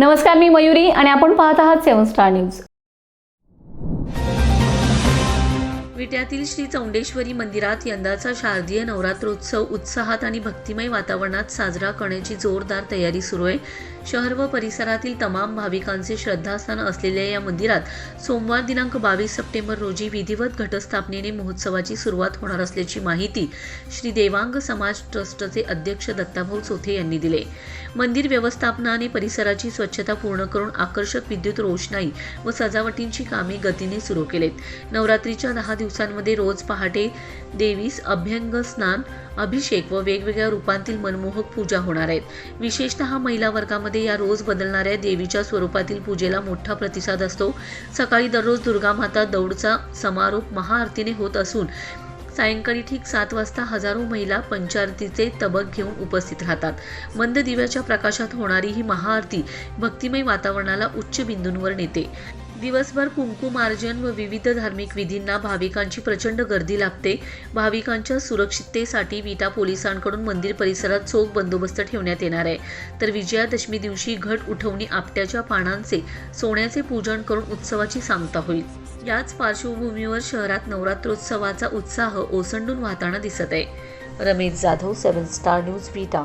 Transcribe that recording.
नमस्कार मी मयुरी आणि आपण पाहत आहात सेवन स्टार न्यूज. विट्यातील श्री चौंडेश्वरी मंदिरात यंदाचा शारदीय नवरात्रोत्सव उत्साहात आणि भक्तिमय वातावरणात साजरा करण्याची जोरदार तयारी सुरू आहे. शहर व परिसरातील तमाम भाविकांचे श्रद्धास्थान असलेल्या या मंदिरात सोमवार दिनांक बावीस सप्टेंबर रोजी विधिवत घटस्थापनेने महोत्सवाची सुरुवात होणार असल्याची माहिती श्री देवांग समाज ट्रस्टचे अध्यक्ष दत्ताभाऊ चोथे यांनी दिले. मंदिर व्यवस्थापनाने परिसराची स्वच्छता पूर्ण करून आकर्षक विद्युत रोषणाई व सजावटींची कामे गतीने सुरू केलेत. नवरात्रीच्या दहा दिवसांमध्ये रोज पहाटे देवीस अभ्यंग स्नान अभिषेक व वेगवेगळ्या रूपांतील मनमोहक पूजा होणार आहेत. विशेषतः महिला वर्गामध्ये या रोज बदलणाऱ्या देवीच्या स्वरूपातील पूजेला मोठा प्रतिसाद असतो. सकाळी दररोज दुर्गा माता दौडचा समारोप महाआरतीने होत असून सायंकाळी ठीक सात वाजता हजारो महिला पंचारतीचे तबक घेऊन उपस्थित राहतात. मंद दिव्याच्या प्रकाशात होणारी ही महाआरती भक्तिमय वातावरणाला उच्च बिंदूंवर नेते. दिवसभर कुंकुमार्जन व विविध धार्मिक विधींना भाविकांची प्रचंड गर्दी लागते. भाविकांच्या सुरक्षिततेसाठी विटा पोलिसांकडून मंदिर परिसरात चोख बंदोबस्त ठेवण्यात येणार आहे. तर विजयादशमी दिवशी घट उठवणी आपट्याच्या पानांचे सोन्याचे पूजन करून उत्सवाची सांगता होईल. याच पार्श्वभूमीवर शहरात नवरात्रोत्सवाचा उत्साह ओसंडून वाहताना दिसत आहे. Ramesh Jadhav seven star news Vita.